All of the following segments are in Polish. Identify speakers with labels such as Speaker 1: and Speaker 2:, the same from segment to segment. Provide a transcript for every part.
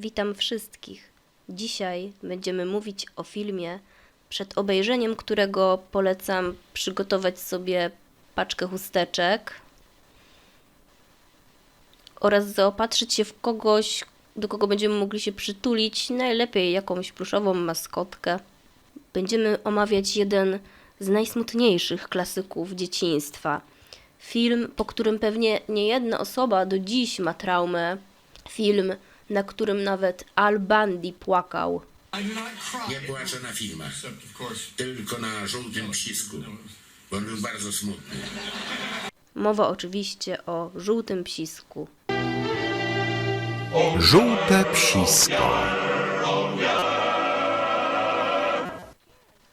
Speaker 1: Witam wszystkich. Dzisiaj będziemy mówić o filmie, przed obejrzeniem którego polecam przygotować sobie paczkę chusteczek oraz zaopatrzyć się w kogoś, do kogo będziemy mogli się przytulić, najlepiej jakąś pluszową maskotkę. Będziemy omawiać jeden z najsmutniejszych klasyków dzieciństwa. Film, po którym pewnie niejedna osoba do dziś ma traumę. Film, na którym nawet Al Bundy płakał.
Speaker 2: Nie płaczę na filmach, tylko na żółtym psisku, bo on był bardzo smutny.
Speaker 1: Mowa oczywiście o żółtym psisku.
Speaker 3: Żółte psisko.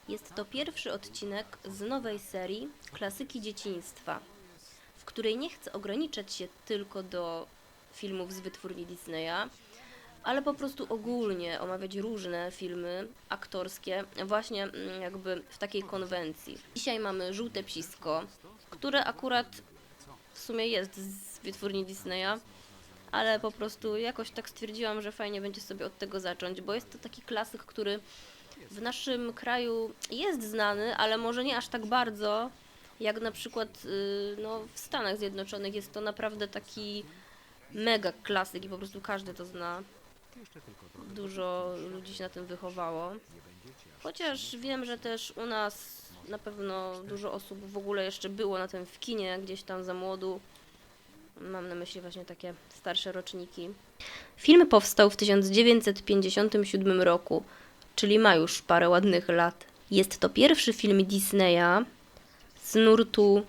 Speaker 1: Jest to pierwszy odcinek z nowej serii Klasyki Dzieciństwa, w której nie chcę ograniczać się tylko do filmów z wytwórni Disneya, ale po prostu ogólnie omawiać różne filmy aktorskie, właśnie mm, jakby w takiej konwencji. Dzisiaj mamy Żółte Psisko, które akurat w sumie jest z wytwórni Disneya, ale po prostu jakoś tak stwierdziłam, że fajnie będzie sobie od tego zacząć, bo jest to taki klasyk, który w naszym kraju jest znany, ale może nie aż tak bardzo, jak na przykład y, no, w Stanach Zjednoczonych jest to naprawdę taki mega klasyk i po prostu każdy to zna. Dużo ludzi się na tym wychowało. Chociaż wiem, że też u nas na pewno dużo osób w ogóle jeszcze było na tym w kinie, gdzieś tam za młodu. Mam na myśli właśnie takie starsze roczniki. Film powstał w 1957 roku, czyli ma już parę ładnych lat. Jest to pierwszy film Disneya z nurtu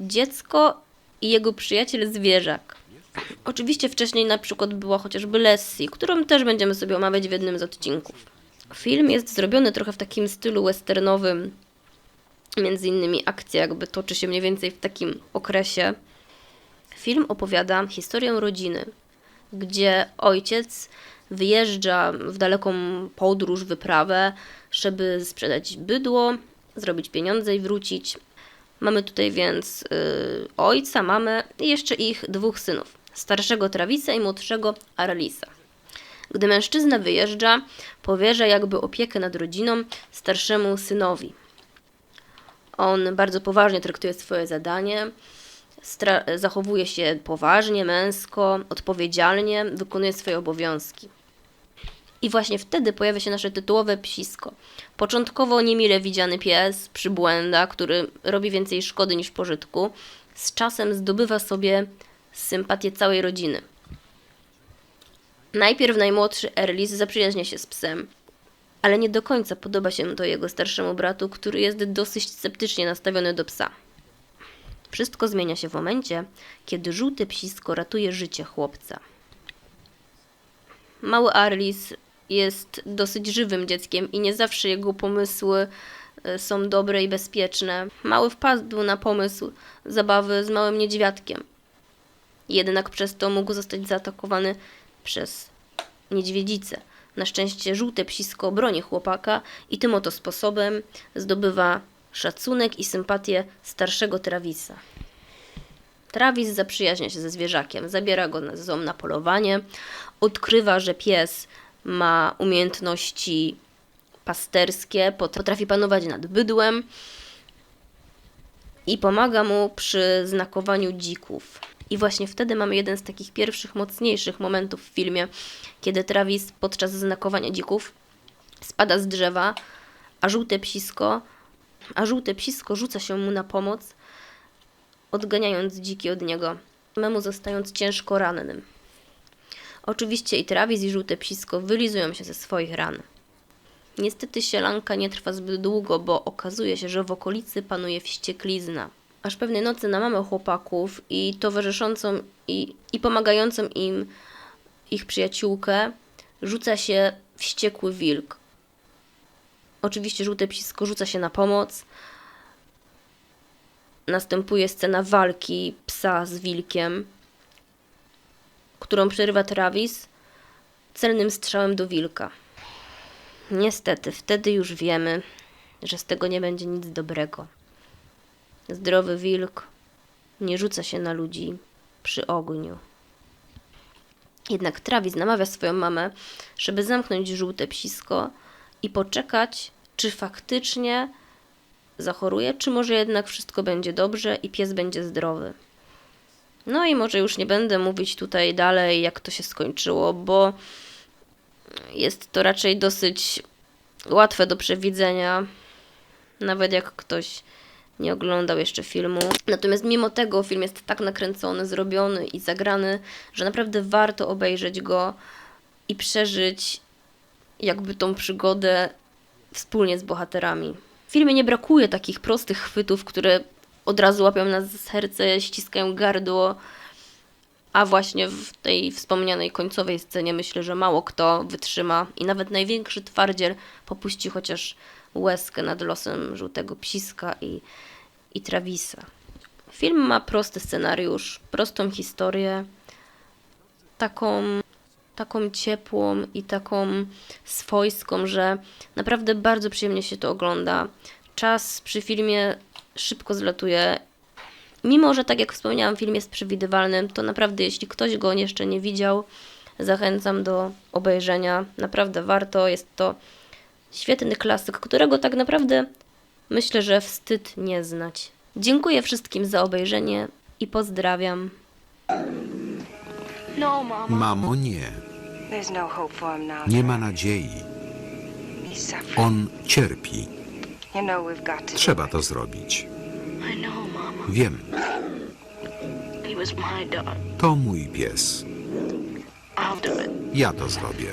Speaker 1: Dziecko i jego przyjaciel zwierzak. Oczywiście wcześniej na przykład była chociażby Lessie, którą też będziemy sobie omawiać w jednym z odcinków. Film jest zrobiony trochę w takim stylu westernowym. Między innymi akcja jakby toczy się mniej więcej w takim okresie. Film opowiada historię rodziny, gdzie ojciec wyjeżdża w daleką podróż, wyprawę, żeby sprzedać bydło, zrobić pieniądze i wrócić. Mamy tutaj więc y, ojca, mamę i jeszcze ich dwóch synów. Starszego Travisa i młodszego Aralisa. Gdy mężczyzna wyjeżdża, powierza jakby opiekę nad rodziną starszemu synowi. On bardzo poważnie traktuje swoje zadanie, zachowuje się poważnie, męsko, odpowiedzialnie, wykonuje swoje obowiązki. I właśnie wtedy pojawia się nasze tytułowe psisko. Początkowo niemile widziany pies, przybłęda, który robi więcej szkody niż pożytku, z czasem zdobywa sobie sympatię całej rodziny. Najpierw najmłodszy Erlis zaprzyjaźnia się z psem, ale nie do końca podoba się to jego starszemu bratu, który jest dosyć sceptycznie nastawiony do psa. Wszystko zmienia się w momencie, kiedy żółte psisko ratuje życie chłopca. Mały Arlis jest dosyć żywym dzieckiem i nie zawsze jego pomysły e, są dobre i bezpieczne. Mały wpadł na pomysł zabawy z małym niedźwiadkiem. Jednak przez to mógł zostać zaatakowany przez niedźwiedzicę. Na szczęście żółte psisko broni chłopaka i tym oto sposobem zdobywa szacunek i sympatię starszego Travisa. Travis zaprzyjaźnia się ze zwierzakiem, zabiera go na, ze na polowanie, odkrywa, że pies ma umiejętności pasterskie, potrafi panować nad bydłem i pomaga mu przy znakowaniu dzików. I właśnie wtedy mamy jeden z takich pierwszych, mocniejszych momentów w filmie, kiedy Travis podczas znakowania dzików spada z drzewa, a żółte psisko, a żółte psisko rzuca się mu na pomoc, odganiając dziki od niego, memu zostając ciężko rannym. Oczywiście i Travis i żółte psisko wylizują się ze swoich ran. Niestety sielanka nie trwa zbyt długo, bo okazuje się, że w okolicy panuje wścieklizna. Aż pewnej nocy na mamę chłopaków i towarzyszącą i, i pomagającą im ich przyjaciółkę rzuca się wściekły wilk. Oczywiście żółte psisko rzuca się na pomoc. Następuje scena walki psa z wilkiem, którą przerywa Travis celnym strzałem do wilka. Niestety, wtedy już wiemy, że z tego nie będzie nic dobrego. Zdrowy wilk nie rzuca się na ludzi przy ogniu. Jednak Travis namawia swoją mamę, żeby zamknąć żółte psisko i poczekać, czy faktycznie zachoruje, czy może jednak wszystko będzie dobrze i pies będzie zdrowy. No i może już nie będę mówić tutaj dalej, jak to się skończyło, bo jest to raczej dosyć łatwe do przewidzenia, nawet jak ktoś nie oglądał jeszcze filmu. Natomiast mimo tego film jest tak nakręcony, zrobiony i zagrany, że naprawdę warto obejrzeć go i przeżyć jakby tą przygodę wspólnie z bohaterami. W filmie nie brakuje takich prostych chwytów, które od razu łapią nas za serce, ściskają gardło, a właśnie w tej wspomnianej końcowej scenie myślę, że mało kto wytrzyma i nawet największy twardziel popuści chociaż łezkę nad losem żółtego psiska i, i Travisa. Film ma prosty scenariusz, prostą historię, taką, taką ciepłą i taką swojską, że naprawdę bardzo przyjemnie się to ogląda. Czas przy filmie szybko zlatuje Mimo, że tak jak wspomniałam, film jest przewidywalny, to naprawdę jeśli ktoś go jeszcze nie widział, zachęcam do obejrzenia. Naprawdę warto. Jest to świetny klasyk, którego tak naprawdę myślę, że wstyd nie znać. Dziękuję wszystkim za obejrzenie i pozdrawiam.
Speaker 4: No, Mama.
Speaker 3: Mamo, nie.
Speaker 4: No.
Speaker 3: Nie ma nadziei. On cierpi. Trzeba to zrobić. Wiem, to mój pies. Ja to zrobię.